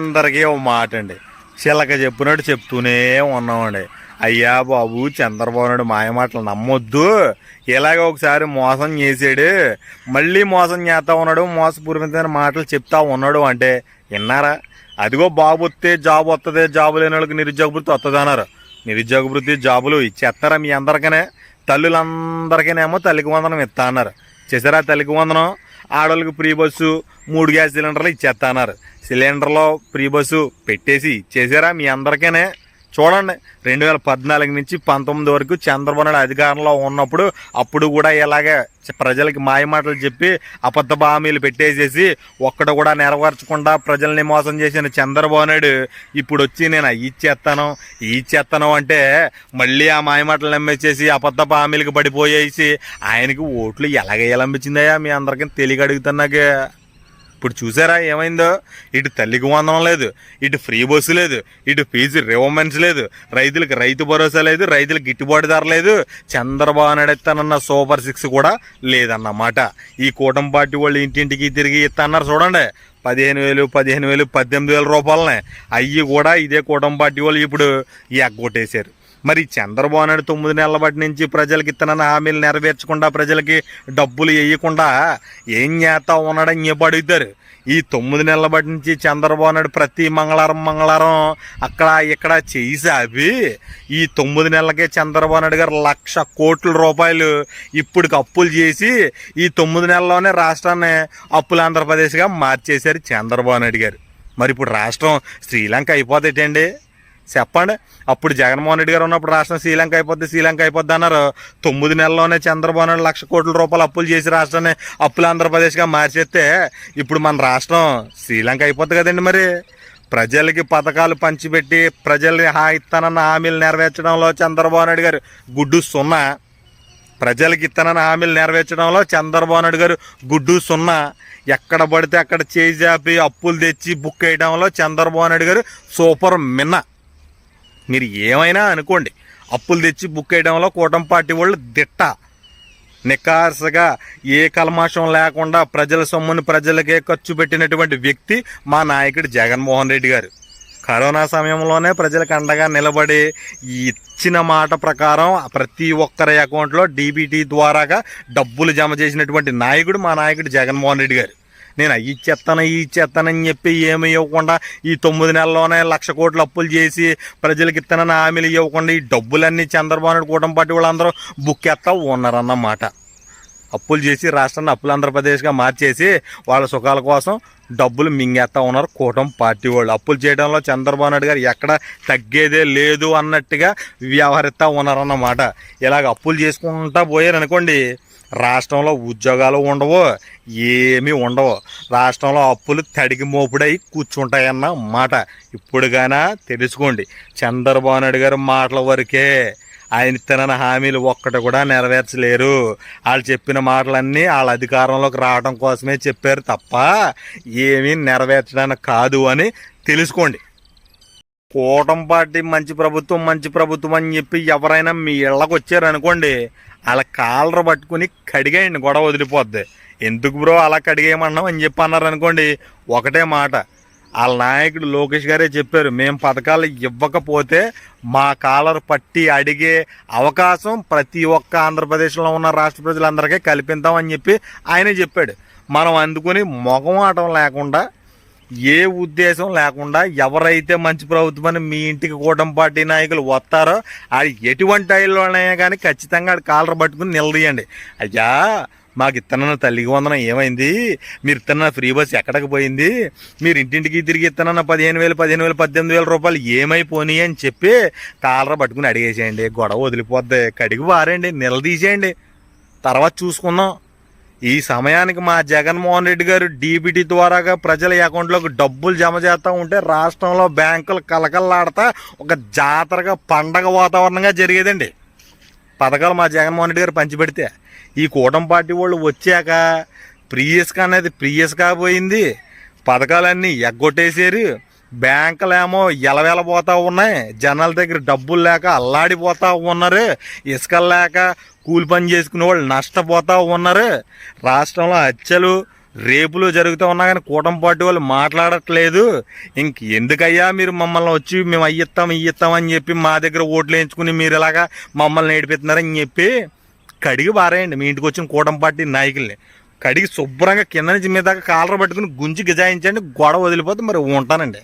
అందరికీ ఒక మాట అండి చిలక చెప్పినట్టు చెప్తూనే ఉన్నామండి. అయ్యా బాబు చంద్రబాబు నాయుడు మాయ మాటలు నమ్మొద్దు. ఇలాగ ఒకసారి మోసం చేసాడు మళ్ళీ మోసం చేస్తా ఉన్నాడు మోసపూరితమైన మాటలు చెప్తా ఉన్నాడు అంటే విన్నారా? అదిగో బాబు వస్తే జాబ్ వస్తుంది జాబు లేని వాళ్ళకి నిరుద్యోగ వృత్తి వస్తుంది అన్నారు. నిరుద్యోగ వృత్తి జాబులు ఇచ్చేస్తారా మీ అందరికనే? తల్లులందరికీనేమో తల్లికి వందనం ఇస్తా అన్నారు. చేసారా తల్లికి వందనం? ఆడవాళ్ళకి ఫ్రీ బస్సు మూడు గ్యాస్ సిలిండర్లు ఇచ్చేస్తా అన్నారు సిలిండర్లో ఫ్రీ బస్సు పెట్టేసి ఇచ్చేసారా మీ అందరికీనే? చూడండి రెండు వేల పద్నాలుగు నుంచి పంతొమ్మిది వరకు చంద్రబాబు నాయుడు అధికారంలో ఉన్నప్పుడు అప్పుడు కూడా ఇలాగే ప్రజలకి మాయమాటలు చెప్పి అబద్ధ హామీలు పెట్టేసేసి ఒక్కడు కూడా నెరవేర్చకుండా ప్రజల్ని మోసం చేసిన చంద్రబాబు నాయుడు ఇప్పుడు వచ్చి నేను అవి ఇచ్చేస్తాను ఇచ్చేస్తాను అంటే మళ్ళీ ఆ మాయమాటలు నమ్మేసేసి అబద్ధ హామీలకు పడిపోయేసి ఆయనకి ఓట్లు ఎలాగ ఎలంపించిందయ్యా మీ అందరికీ తెలియక అడుగుతున్నాకే. ఇప్పుడు చూసారా ఏమైందో? ఇటు తల్లికి వందనం లేదు ఇటు ఫ్రీ బస్సు లేదు ఇటు ఫీజు రివమెంట్స్ లేదు రైతులకు రైతు భరోసా లేదు రైతులకు గిట్టుబాటు ధర లేదు చంద్రబాబు నాయుడు ఇస్తానన్న సూపర్ సిక్స్ కూడా లేదన్నమాట. ఈ కూటమి పార్టీ వాళ్ళు ఇంటింటికి తిరిగి ఇస్తాన్నారు చూడండి. పదిహేను వేలు పదిహేను వేలు పద్దెనిమిది వేల రూపాయలనే. అయ్యి కూడా ఇదే కూటమి పార్టీ వాళ్ళు ఇప్పుడు ఎగ్గొట్టేశారు. మరి చంద్రబాబు నాయుడు తొమ్మిది నెలల బట్టి నుంచి ప్రజలకి ఇత్తనన్న హామీలు నెరవేర్చకుండా ప్రజలకి డబ్బులు వేయకుండా ఏం చేస్తా ఉన్నాడని చెప్పి అడుగుతారు. ఈ తొమ్మిది నెలల బట్టి నుంచి చంద్రబాబు నాయుడు ప్రతి మంగళవారం మంగళవారం అక్కడ ఇక్కడ చేసావి ఈ తొమ్మిది నెలలకే చంద్రబాబు నాయుడు గారు లక్ష కోట్ల రూపాయలు ఇప్పటికి అప్పులు చేసి ఈ తొమ్మిది నెలల్లోనే రాష్ట్రాన్ని అప్పుల ఆంధ్రప్రదేశ్గా మార్చేశారు చంద్రబాబు నాయుడు గారు. మరి ఇప్పుడు రాష్ట్రం శ్రీలంక అయిపోతేటండి చెప్పండి. అప్పుడు జగన్మోహన్ రెడ్డి గారు ఉన్నప్పుడు రాష్ట్రం శ్రీలంక అయిపోద్ది శ్రీలంక అయిపోద్ది అన్నారు. తొమ్మిది నెలల్లోనే చంద్రబాబు నాయుడు లక్ష కోట్ల రూపాయలు అప్పులు చేసి రాష్ట్రాన్ని అప్పులు ఆంధ్రప్రదేశ్గా మార్చేస్తే ఇప్పుడు మన రాష్ట్రం శ్రీలంక అయిపోద్ది కదండి మరి. ప్రజలకి పథకాలు పంచిపెట్టి ప్రజల్ని హా ఇస్తానన్న హామీలు నెరవేర్చడంలో చంద్రబాబు నాయుడు గారు గుడ్డు సున్నా. ప్రజలకి ఇత్తనన్న హామీలు నెరవేర్చడంలో చంద్రబాబు నాయుడు గారు గుడ్డు సున్నా. ఎక్కడ పడితే అక్కడ చేజాపి అప్పులు తెచ్చి బుక్ వేయడంలో చంద్రబాబు నాయుడు గారు సూపర్ మిన్న. మీరు ఏమైనా అనుకోండి అప్పులు తెచ్చి బుక్ వేయడంలో కూటమి పార్టీ వాళ్ళు దిట్ట. నికార్సగా ఏ కల్మాషం లేకుండా ప్రజల సొమ్మును ప్రజలకే ఖర్చు పెట్టినటువంటి వ్యక్తి మా నాయకుడు జగన్మోహన్ రెడ్డి గారు. కరోనా సమయంలోనే ప్రజలకు అండగా నిలబడి ఇచ్చిన మాట ప్రకారం ప్రతి ఒక్కరి అకౌంట్లో డీబీటీ ద్వారాగా డబ్బులు జమ చేసినటువంటి నాయకుడు మా నాయకుడు జగన్మోహన్ రెడ్డి గారు. నేను అవి ఇచ్చేస్తాను ఈ ఇచ్చేస్తానని చెప్పి ఏమి ఇవ్వకుండా ఈ తొమ్మిది నెలల్లోనే లక్ష కోట్లు అప్పులు చేసి ప్రజలకు ఇస్తానని హామీలు ఇవ్వకుండా ఈ డబ్బులన్నీ చంద్రబాబు నాయుడు కూటమి పార్టీ వాళ్ళందరూ బుక్ ఉన్నారన్నమాట. అప్పులు చేసి రాష్ట్రాన్ని అప్పులు ఆంధ్రప్రదేశ్గా మార్చేసి వాళ్ళ సుఖాల కోసం డబ్బులు మింగేస్తా ఉన్నారు కూటమి పార్టీ వాళ్ళు. అప్పులు చేయడంలో చంద్రబాబు నాయుడు గారు ఎక్కడ తగ్గేదే లేదు అన్నట్టుగా వ్యవహరిస్తూ ఉన్నారన్నమాట. ఇలాగ అప్పులు చేసుకుంటా పోయారనుకోండి రాష్ట్రంలో ఉద్యోగాలు ఉండవు ఏమీ ఉండవు. రాష్ట్రంలో అప్పులు తడికి మోపుడై కూర్చుంటాయన్న మాట ఇప్పుడుగానా తెలుసుకోండి. చంద్రబాబు నాయుడు గారు మాటల వరకే ఆయన ఇత్తనన్న హామీలు ఒక్కటి కూడా నెరవేర్చలేరు. వాళ్ళు చెప్పిన మాటలన్నీ వాళ్ళ అధికారంలోకి రావడం కోసమే చెప్పారు తప్ప ఏమీ నెరవేర్చడానికి కాదు అని తెలుసుకోండి. కూటమి పార్టీ మంచి ప్రభుత్వం మంచి ప్రభుత్వం అని చెప్పి ఎవరైనా మీ ఇళ్ళకి వచ్చారనుకోండి అలా కాలర పట్టుకుని కడిగేయండి గొడవ వదిలిపోద్ది. ఎందుకు బ్రో అలా కడిగేయమన్నాం అని చెప్పి అన్నారు అనుకోండి ఒకటే మాట. వాళ్ళ నాయకుడు లోకేష్ గారే చెప్పారు మేము పథకాలు ఇవ్వకపోతే మా కాలర్ పట్టి అడిగే అవకాశం ప్రతి ఒక్క ఆంధ్రప్రదేశ్లో ఉన్న రాష్ట్ర ప్రజలందరికీ కల్పిద్దామని చెప్పి ఆయనే చెప్పాడు. మనం అందుకుని మొగమాటం లేకుండా ఏ ఉద్దేశం లేకుండా ఎవరైతే మంచి ప్రభుత్వమని మీ ఇంటికి కూటమి పార్టీ నాయకులు వస్తారో అది ఎటువంటి అయినా కానీ ఖచ్చితంగా ఆడి కాలర్ పట్టుకుని నిలదీయండి. అయ్యా మాకు ఇత్తనన్న తల్లికి వందనం ఏమైంది? మీరు ఇత్తనన్న ఫ్రీ బస్ ఎక్కడికి పోయింది? మీరు ఇంటింటికి తిరిగి ఇత్తనన్న పదిహేను వేలు పదిహేను వేలు పద్దెనిమిది వేల రూపాయలు ఏమైపోయినాయి అని చెప్పి కాలర పట్టుకుని అడిగేసేయండి. గొడవ వదిలిపోద్ది. కడిగి వారండి నిలదీసేయండి. తర్వాత చూసుకుందాం. ఈ సమయానికి మా జగన్మోహన్ రెడ్డి గారు డీబీటీ ద్వారాగా ప్రజల అకౌంట్లోకి డబ్బులు జమ చేస్తూ ఉంటే రాష్ట్రంలో బ్యాంకులు కలకల్లాడతా ఒక జాతరగా పండగ వాతావరణంగా జరిగేదండి. పథకాలు మా జగన్మోహన్ రెడ్డి గారు పంచిపెడితే. ఈ కూటమి పార్టీ వాళ్ళు వచ్చాక ప్రియస్గా అనేది ప్రియస్ కాబోయింది. పథకాలన్నీ ఎగ్గొట్టేసారు బ్యాంకులేమో ఎలవెలబోతూ ఉన్నాయి. జనాల దగ్గర డబ్బులు లేక అల్లాడిపోతూ ఉన్నారు. ఇసుకలు లేక కూలి పని చేసుకునే వాళ్ళు నష్టపోతూ ఉన్నారు. రాష్ట్రంలో హత్యలు రేపులు జరుగుతూ ఉన్నా కానీ కూటమి పార్టీ వాళ్ళు మాట్లాడట్లేదు. ఇంక ఎందుకయ్యా మీరు మమ్మల్ని వచ్చి మేము అయ్యిస్తాం ఇయ్యిస్తాం అని చెప్పి మా దగ్గర ఓట్లు వేయించుకుని మీరు ఇలాగా మమ్మల్ని ఏడిపిస్తున్నారని చెప్పి కడిగి బారేయండి మీ ఇంటికి వచ్చిన కూటమి పార్టీ నాయకుల్ని. కడిగి శుభ్రంగా కింద నుంచి మీద దాకా కాలర పట్టుకుని గుంజి గిజాయించండి. గొడవ వదిలిపోతే మరి ఉంటానండి.